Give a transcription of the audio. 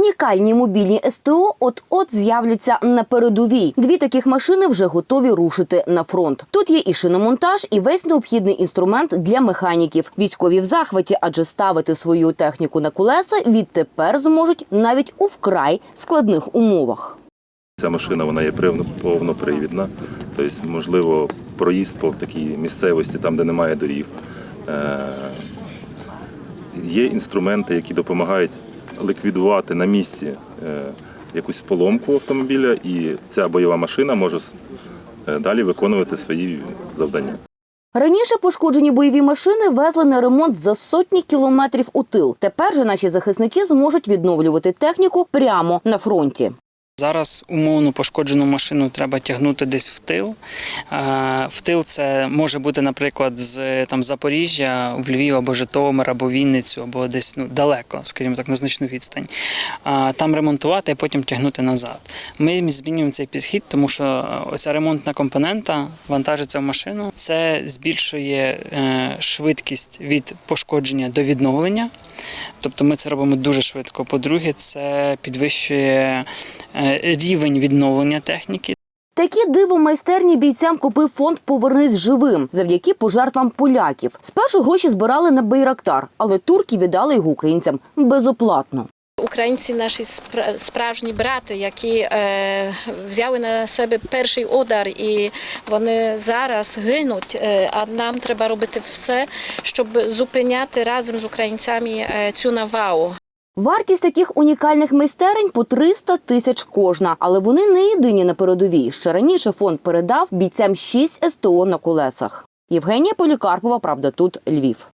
Унікальні мобільні СТО от-от з'являться на передовій. Дві таких машини вже готові рушити на фронт. Тут є і шиномонтаж, і весь необхідний інструмент для механіків. Військові в захваті, адже ставити свою техніку на колеса відтепер зможуть навіть у вкрай складних умовах. Ця машина вона є повнопривідна, тобто, можливо, проїзд по такій місцевості, там, де немає доріг. Е, Є інструменти, які допомагають ліквідувати на місці е, якусь поломку автомобіля, і ця бойова машина може е, далі виконувати свої завдання. Раніше пошкоджені бойові машини везли на ремонт за сотні кілометрів у тил. Тепер же наші захисники зможуть відновлювати техніку прямо на фронті. Зараз умовно пошкоджену машину треба тягнути десь в тил. В тил це може бути, наприклад, з там Запоріжжя в Львів або Житомир, або Вінницю, або десь ну далеко, скажімо так, на значну відстань. Там ремонтувати, а потім тягнути назад. Ми змінюємо цей підхід, тому що е, оця ремонтна компонента вантажиться в машину. Це збільшує е, швидкість від пошкодження до відновлення. Тобто ми це робимо дуже швидко. По-друге, це підвищує е, рівень відновлення техніки. Такі диво майстерні бійцям купив фонд Повернись живим завдяки пожертвам поляків. Спершу гроші збирали на Байрактар, але турки віддали його українцям безоплатно. Українці наші справжні брати, які е, взяли на себе перший удар, і вони зараз гинуть. Е, а нам треба робити все, щоб зупиняти разом з українцями е, цю навалу. Вартість таких унікальних майстерень по 300 тисяч кожна, але вони не єдині на передовій. Ще раніше фонд передав бійцям 6 СТО на колесах. Євгенія Полікарпова, правда, тут Львів.